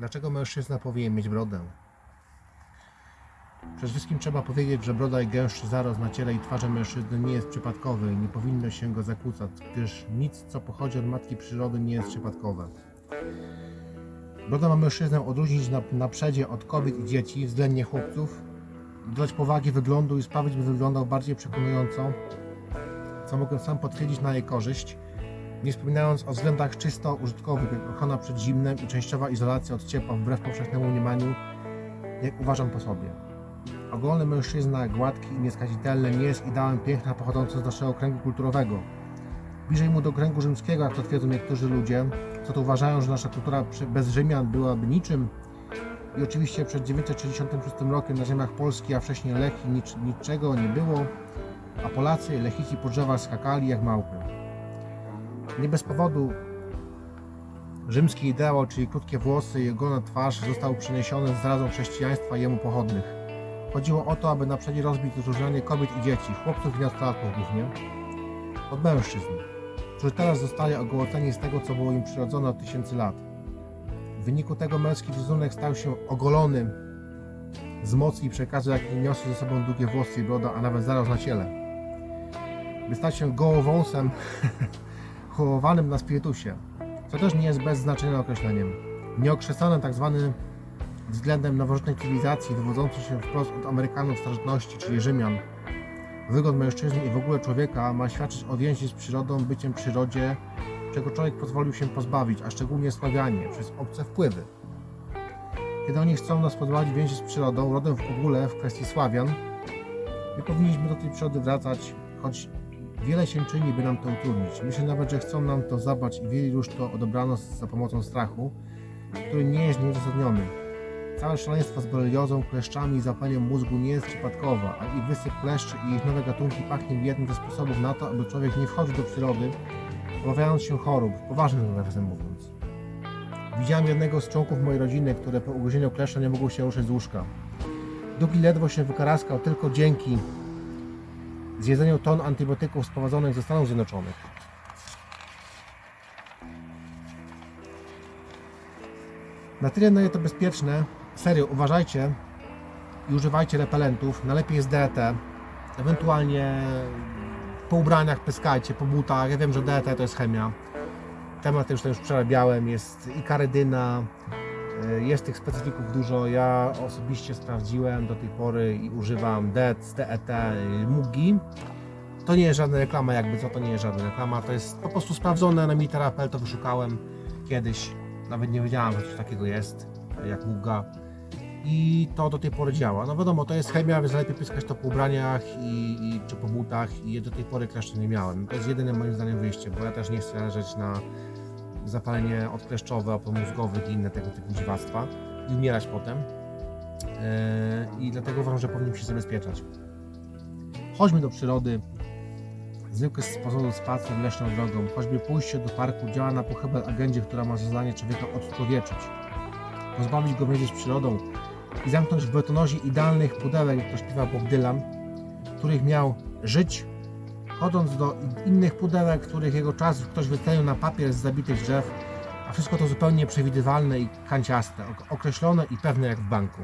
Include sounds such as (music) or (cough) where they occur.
Dlaczego mężczyzna powinien mieć brodę? Przede wszystkim trzeba powiedzieć, że broda i gęstszy zarost na ciele i twarzy mężczyzny nie jest przypadkowy i nie powinno się go zakłócać, gdyż nic, co pochodzi od matki przyrody, nie jest przypadkowe. Broda ma mężczyznę odróżnić na, na przedzie od kobiet i dzieci, względnie chłopców, dodać powagi wyglądu i sprawić, by wyglądał bardziej przekonująco, co mogę sam potwierdzić na jej korzyść, nie wspominając o względach czysto użytkowych, jak ochrona przed zimnem i częściowa izolacja od ciepła wbrew powszechnemu mniemaniu, jak uważam po sobie. Ogolny mężczyzna, gładki i nieskazitelny, nie jest ideałem piękna pochodzącym z naszego kręgu kulturowego. Bliżej mu do kręgu rzymskiego, jak to twierdzą niektórzy ludzie, co to uważają, że nasza kultura bez Rzymian byłaby niczym. I oczywiście przed 936 rokiem na ziemiach Polski, a wcześniej Lechii nic, niczego nie było, a Polacy Lechici po drzewach skakali jak małpy. Nie bez powodu rzymski ideał, czyli krótkie włosy i ogolona twarz został przeniesiony z zarazą chrześcijaństwa jemu pochodnych. Chodziło o to, aby na przedzie rozbić rozróżnianie kobiet i dzieci, chłopców i nastolatków głównie, od mężczyzn, którzy teraz zostali ogołoceni z tego, co było im przyrodzone od tysięcy lat. W wyniku tego męski wizerunek stał się ogolony z mocy i przekazu, jaki niosły ze sobą długie włosy i broda, a nawet zaraz na ciele. By stać się gołowąsem (laughs) chowanym na spirytusie, co też nie jest bez znaczenia określeniem. Nieokrzesany tak zwany względem nowożytnej cywilizacji wywodzący się wprost od Amerykanów starożytności, czyli Rzymian. Wygląd mężczyzny i w ogóle człowieka ma świadczyć o więzi z przyrodą, byciem przyrodzie, czego człowiek pozwolił się pozbawić, a szczególnie Sławianie, przez obce wpływy. Kiedy oni chcą nas pozbawić więzi z przyrodą, rodem w ogóle w kwestii Sławian, my powinniśmy do tej przyrody wracać, choć wiele się czyni, by nam to utrudnić. Myślę nawet, że chcą nam to zabrać i wielu już to odebrano za pomocą strachu, który nie jest nieuzasadniony. Całe szaleństwo z boreliozą, kleszczami i zapaleniem mózgu nie jest przypadkowe, a i wysyp kleszczy i ich nowe gatunki pachnie jednym ze sposobów na to, aby człowiek nie wchodził do przyrody, obawiając się chorób, poważnych nawiasem mówiąc. Widziałem jednego z członków mojej rodziny, które po ugryzieniu kleszcza nie mogło się ruszyć z łóżka. Drugi ledwo się wykaraskał tylko dzięki zjedzeniu ton antybiotyków sprowadzonych ze Stanów Zjednoczonych. Na tyle no jest to bezpieczne. Serio, uważajcie i używajcie repelentów. Najlepiej jest DET. Ewentualnie po ubraniach pyskajcie, po butach. Ja wiem, że DET to jest chemia. Temat już, już przerabiałem. Jest i karydyna, jest tych specyfików dużo. Ja osobiście sprawdziłem do tej pory i używam DET, y, Mugi. To nie jest żadna reklama, jakby co, to nie jest żadna reklama. To jest po prostu sprawdzone na Military.pl, to wyszukałem kiedyś. Nawet nie wiedziałem, że coś takiego jest, jak Muga. I to do tej pory działa. No wiadomo, to jest chemia, więc lepiej pyskać to po ubraniach i, i, czy po butach i do tej pory kleszczy nie miałem. To jest jedyne moim zdaniem wyjście, bo ja też nie chcę leżeć na zapalenie odkleszczowe, opomózgowych i inne tego typu dziwactwa i umierać potem. Yy, I dlatego uważam, że powinniśmy się zabezpieczać. Chodźmy do przyrody, Zwykły sposób spacer leśną drogą, choćby pójście do parku działa na pochybel agendzie, która ma za zadanie człowieka odczłowieczyć, pozbawić go więzi z przyrodą i zamknąć w betonozie idealnych pudełek, jak to śpiewa Bob Dylan, których miał żyć, chodząc do innych pudełek, których jego czas ktoś wycenił na papier z zabitych drzew, a wszystko to zupełnie przewidywalne i kanciaste, ok- określone i pewne jak w banku.